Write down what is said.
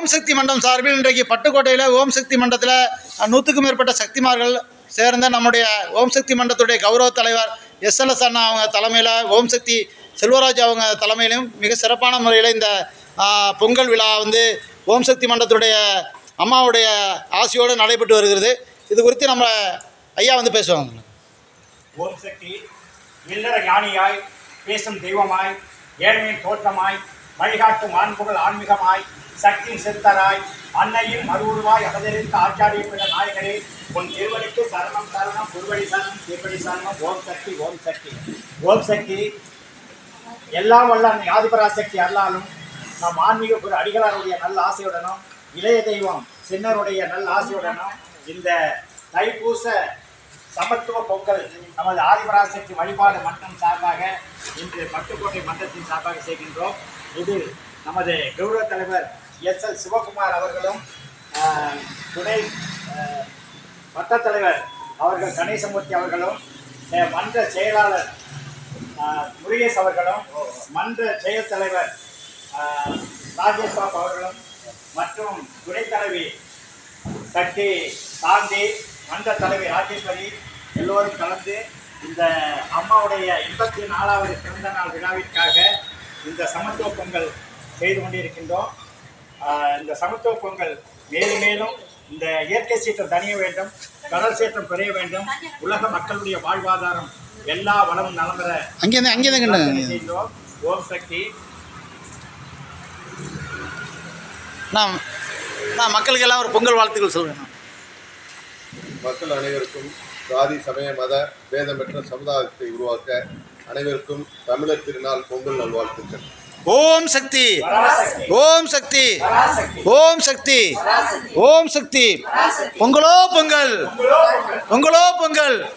ஓம் சக்தி மன்றம் சார்பில் இன்றைக்கு பட்டுக்கோட்டையில் ஓம் சக்தி மண்டலத்தில் நூற்றுக்கும் மேற்பட்ட சக்திமார்கள் சேர்ந்த நம்முடைய ஓம் சக்தி மண்டலத்துடைய கௌரவ தலைவர் எஸ்எல்எஸ் அண்ணா அவங்க தலைமையில் ஓம் சக்தி செல்வராஜ் அவங்க தலைமையிலும் மிக சிறப்பான முறையில் இந்த பொங்கல் விழா வந்து ஓம் சக்தி மண்டலத்துடைய அம்மாவுடைய ஆசையோடு நடைபெற்று வருகிறது. இது குறித்து நம்ம ஐயா வந்து பேசுவாங்க. ஓம் சக்தி இல்லற ஞானியாய் பேசும் தெய்வமாய் ஏழ்மையின் தோற்றமாய் வழிகாட்டும் ஆண்புகள் ஆன்மீகமாய் சக்தியின் சித்தராய் அன்னையின் மறுவுருவாய் அவதரித்த ஆச்சாரிய பிற நாயகரே உன் திருவடிக்கு சரணம் சரணம் குருவடி சரணம் திருவடி சரணம் ஓம் சக்தி ஓம் சக்தி. ஓம் சக்தி எல்லாம் வல்ல அன்னை ஆதிபராசக்தி அல்லாலும் நம் ஆன்மீக குரு அடிகளாருடைய நல்ல ஆசையுடனும் இளைய தெய்வம் சின்னருடைய நல்ல ஆசையுடனும் இந்த தைப்பூச சமத்துவ பொங்கல் நமது ஆதிபராசக்தி வழிபாடு மன்றம் சார்பாக இன்று பட்டுக்கோட்டை மன்றத்தின் சார்பாக செய்கின்றோம். இது நமது கௌரவ தலைவர் எஸ் எல் சிவகுமார் அவர்களும் துணை ஆஹ், தலைவர் அவர்கள் கணேசமூர்த்தி அவர்களும் மன்ற செயலாளர் முருகேஷ் அவர்களும் மன்ற செயல் தலைவர் ராஜேஷ் பாப் அவர்களும் மற்றும் துணைத் தலைவி கட்டி சாந்தி மன்ற தலைவி ராஜேஸ்வரி எல்லோரும் கலந்து இந்த அம்மாவுடைய எண்பத்தி நாலாவது பிறந்த நாள் விழாவிற்காக இந்த சமத்துவ பொங்கல் செய்து கொண்டிருக்கின்றோம். இந்த சமத்துவ பொங்கல் மேலும் மேலும் இந்த இயற்கை சீற்றம் தணிய வேண்டும் கடல் சீற்றம் குறைய வேண்டும் உலக மக்களுடைய வாழ்வாதாரம் எல்லா வளமும் நலம் பெற அங்கேருந்து அங்கேருந்து பிரார்த்தனை கண்டு? செய்கிறோம். ஓம் சக்தி. நான் நான் மக்களுக்கு எல்லாம் ஒரு பொங்கல் வாழ்த்துக்கள் சொல்கிறேன் மக்கள் அனைவருக்கும் சாதி சமய மத பேதமற்ற சமுதாயத்தை உருவாக்க அனைவருக்கும் தமிழர் திருநாள் பொங்கல் நல்வாழ்த்துக்கள். ஓம் சக்தி. ஓம் சக்தி. ஓம் சக்தி. ஓம் சக்தி. பொங்கலோ பொங்கல். பொங்கலோ பொங்கல்.